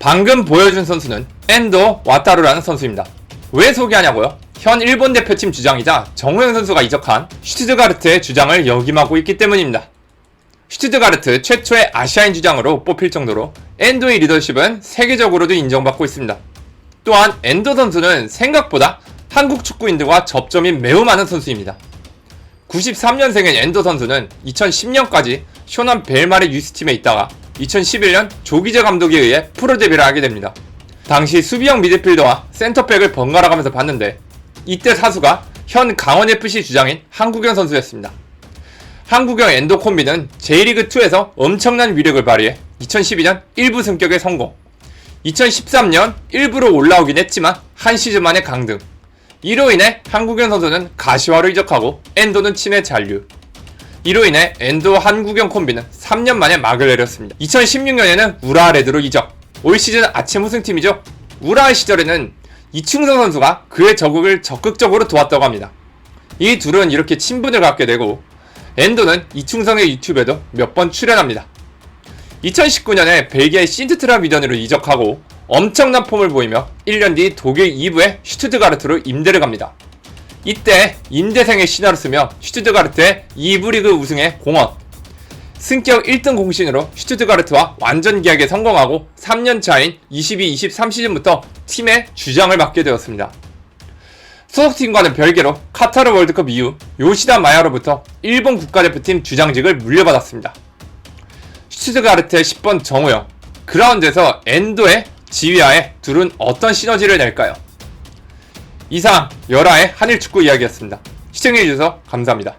방금 보여준 선수는 엔도 와타루라는 선수입니다. 왜 소개하냐고요? 현 일본 대표팀 주장이자 정우영 선수가 이적한 슈트드가르트의 주장을 역임하고 있기 때문입니다. 슈트드가르트 최초의 아시아인 주장으로 뽑힐 정도로 엔도의 리더십은 세계적으로도 인정받고 있습니다. 또한 엔도 선수는 생각보다 한국 축구인들과 접점이 매우 많은 선수입니다. 93년생인 엔도 선수는 2010년까지 쇼남 벨마르 유스팀에 있다가 2011년 조기재 감독에 의해 프로 데뷔를 하게 됩니다. 당시 수비형 미드필더와 센터백을 번갈아 가면서 봤는데 이때 사수가 현 강원FC 주장인 한국영 선수였습니다. 한국영 엔도 콤비는 J리그2에서 엄청난 위력을 발휘해 2012년 1부 승격에 성공. 2013년 1부로 올라오긴 했지만 한 시즌 만에 강등. 이로 인해 한국영 선수는 가시화로 이적하고 엔도는 친해 잔류. 이로 인해 엔도 한국영 콤비는 3년 만에 막을 내렸습니다. 2016년에는 우라하 레드로 이적. 올 시즌 아침 우승팀이죠. 우라하 시절에는 이충성 선수가 그의 적응을 적극적으로 도왔다고 합니다. 이 둘은 이렇게 친분을 갖게 되고 엔도는 이충성의 유튜브에도 몇 번 출연합니다. 2019년에 벨기에 신트트라 미전으로 이적하고 엄청난 폼을 보이며 1년 뒤 독일 2부의 슈트드가르트로 임대를 갑니다. 이때 임대생의 신화를 쓰며 슈트드가르트의 2부 리그 우승에 공헌. 승격 1등 공신으로 슈트드가르트와 완전 계약에 성공하고 3년 차인 22-23 시즌부터 팀의 주장을 맡게 되었습니다. 소속팀과는 별개로 카타르 월드컵 이후 요시다 마야로부터 일본 국가대표팀 주장직을 물려받았습니다. 슈트가르트의 10번 정우영 그라운드에서 엔도의 지휘하에 둘은 어떤 시너지를 낼까요? 이상 열화의 한일 축구 이야기였습니다. 시청해주셔서 감사합니다.